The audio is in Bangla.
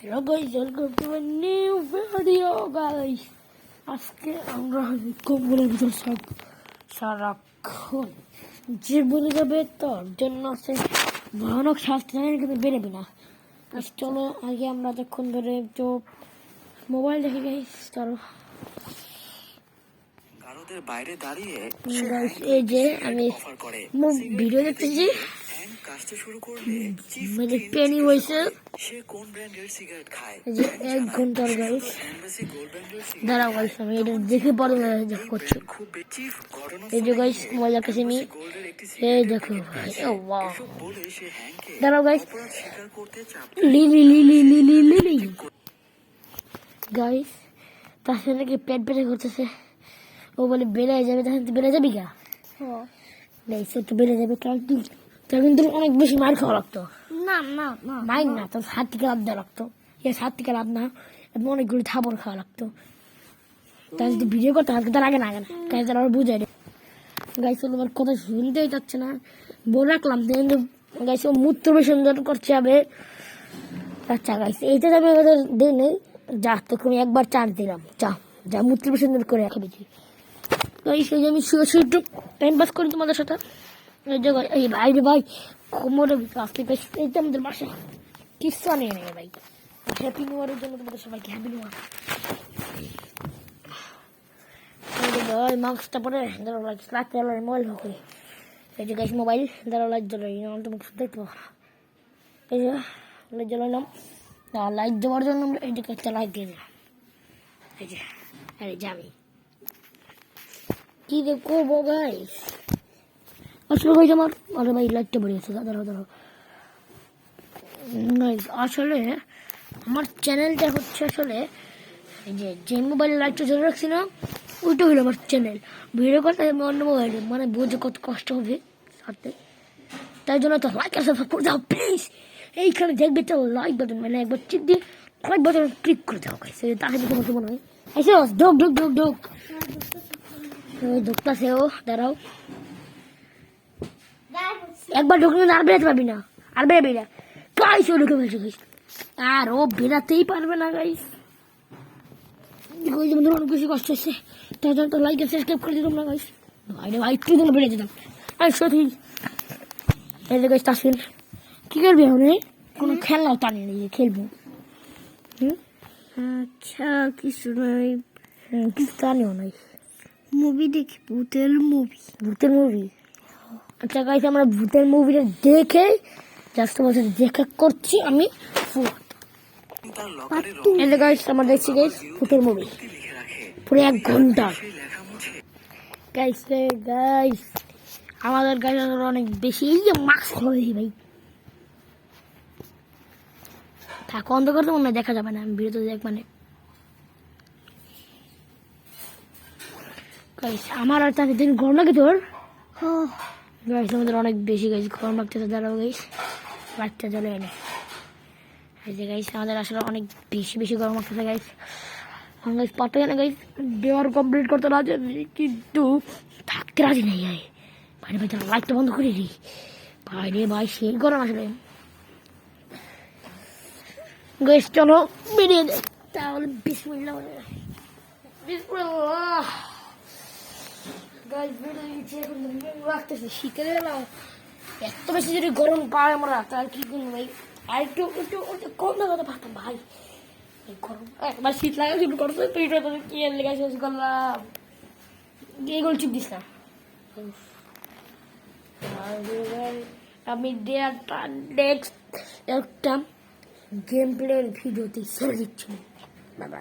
Hello guys welcome to my new video guys আজকে আমরা কম্বলের ভিতর সব সারাক্ষণ যে বলে যাবে তার জন্য আছে ভয়ানক শাস্তি জানি কিন্তু বেরোবি না। চলো আগে আমরা যখন ধরে তো মোবাইল দেখি গাইস চলো। বাইরে দাঁড়িয়ে এই যে আমি ভিডিও দেখতেছি। হ্যাং কাশতে শুরু করলে মানে পেনি হয়েছে? সে কোন ব্র্যান্ডের সিগারেট খায়? যে এক ঘণ্টার গাইস দাঁড়াও গাইস আমি এটা দেখে পরে দেখে করছি। এই যে গাইস মোবাইল কাছে আমি এই দেখো ভাই ও ওয়াও। দাঁড়াও গাইস অপরাধ স্বীকার করতে চাপ। Lily Lily Lily Lily guys তার সাথে নাকি পেট পেটে করতেছে। ও বলে বেড়ে যাবে তখন তুই বেড়ে যাবি গা? গাইস তো বেড়ে যাবে কারণ তুই তোর কিন্তু অনেক বেশি মার খাওয়া লাগতো। না না না। মাইন না তোর হাত থেকে লাভ দেওয়া লাগতো। ইয়ে হাত থেকে লাভ না এবং অনেকগুলো থাবর খাওয়া লাগতো। তাই যদি ভিডিও করতে হাত তার আগে না আগে না। গাইস তারা বুঝাই দে। গাইস আমার কথা শুনতেই যাচ্ছে না। বলে রাখলাম কিন্তু গাইস ও মূত্র বিসর্জন করছে হবে আচ্ছা গাইস এইটা যাবে আমাদের দিই নেই। যা তোকে আমি একবার চার্জ দিলাম। যা যা মূত্র বিসর্জন করে রাখা। বেশি গাইস এই যে আমি শুয়ে শুয়ে একটু টাইম পাস করি তোমাদের সাথে। এই যে ভাই রে ভাই কোমরে আসতে গাইস এই যে আমাদের বাসা কিচ্ছু নেই নেই ভাই? হ্যাপি নিউ ইয়ারের জন্য তোমাদের সবাইকে হ্যাপি নিউ ইয়ার ভাই, মাস্কটা পরে দাঁড়াও লাইট লাইট জ্বালাই মোবাইল হোক এই যে গাইস মোবাইল দাঁড়াও লাইট জ্বালাই আমি তো মুখ দেখতে পাবো। এই যে লাইট জ্বালাইলাম আর লাইট দেওয়ার জন্য আমরা এই দিকে একটা লাইট দিয়ে দিলাম। এই যে, আর যে আমি কি রে করব গাইস আসলে ভাই আমার আরে ভাই লাইটটা বেরিয়েছে দাঁড়াও দাঁড়াও। Guys, আসলে আমার চ্যানেলটা হচ্ছে আসলে যে যে মোবাইল লাইটটা জ্বলে রাখছি না ওইটা হলো আমার চ্যানেল ভিডিও করতে আমি অন্য মোবাইলে মানে বুঝে কত কষ্ট হবে সাথে। তাই জন্য তো লাইক আর সাবস্ক্রাইব করে দাও প্লিজ এইখানে দেখবে তো লাইক বাটন মানে একবার চিপ দিয়ে লাইক বাটন ক্লিক করে দাও গাইস তাহলে তোমার মনে হয়। এসে ঢোক ঢোক ঢোক ঢোক ওই ঢুকতাছে ও দাঁড়াও। একবার ঢুকলে আর বেরোতে পারবি না আর বেরোবি না। গাইস ঢুকে ফেলছে গাইস আর ও বেরাতেই পারবে না গাইস ওই যেমন অনেক বেশি কষ্ট হচ্ছে। তার জন্য তো লাইক সাবস্ক্রাইব করে দিতাম না গাইস ভাই রে ভাই একটু জন্য বেড়ে যেতাম আর সত্যি। এই যে গাইস তাসফিল কি করবি এখন কোনো খেলনাও টানি নেই খেলব। হুম? আচ্ছা কিছু হুম, কিছু টানিও নাই। মুভি দেখি ভূতের মুভি ভূতের মুভি আচ্ছা গাইস আমরা ভূতের মুভিটা দেখে জাস্ট বছর দেখা করছি আমি গাইস আমরা দেখছি গাইস ভূতের মুভি পুরো এক ঘণ্টা। গাইস রে গাইস আমাদের গাইস অনেক বেশি এই যে মাস্ক হবে ভাই। থাক অন্ধকার তো মনে দেখা যাবে না আমি ভিডিওতে দেখ মানে। গাইস আমার আর তাদের দিন গরম লাগে তোর? গাইস আমাদের অনেক বেশি গাইস গরম লাগতেছে, দাঁড়াও গাইস বাচ্চা চলে এনে। এই যে গাইস আমাদের আসলে অনেক বেশি বেশি গরম লাগতেছে গাইস গাইস পারতে না গাইস দেওয়ার কমপ্লিট করতে রাজি কিন্তু থাকতে রাজি নেই গাই ভাই ভাই লাইটটা বন্ধ করে দিই। ভাই রে ভাই, সেই গরম আসলে। গাইস চলো, বেরিয়ে যাই। তাহলে বিসমিল্লাহ। বিসমিল্লাহ গাইস বেরিয়ে গেছি এখন রাখতেছি, শীতের গেলাম এত বেশি যদি গরম পায় আমরা, তাহলে কি করব ভাই? আর একটু একটু একটু কম লাগাতে পারতাম ভাই, এই গরম, একবার শীত লাগা শুরু করছে তুই তোদের কি এর লেগে শেষ করলাম। এগুলো চুপ দিস না। আমি নেক্সট একটা গেম প্লের ভিডিওতে ছেড়ে দিচ্ছি। বাবা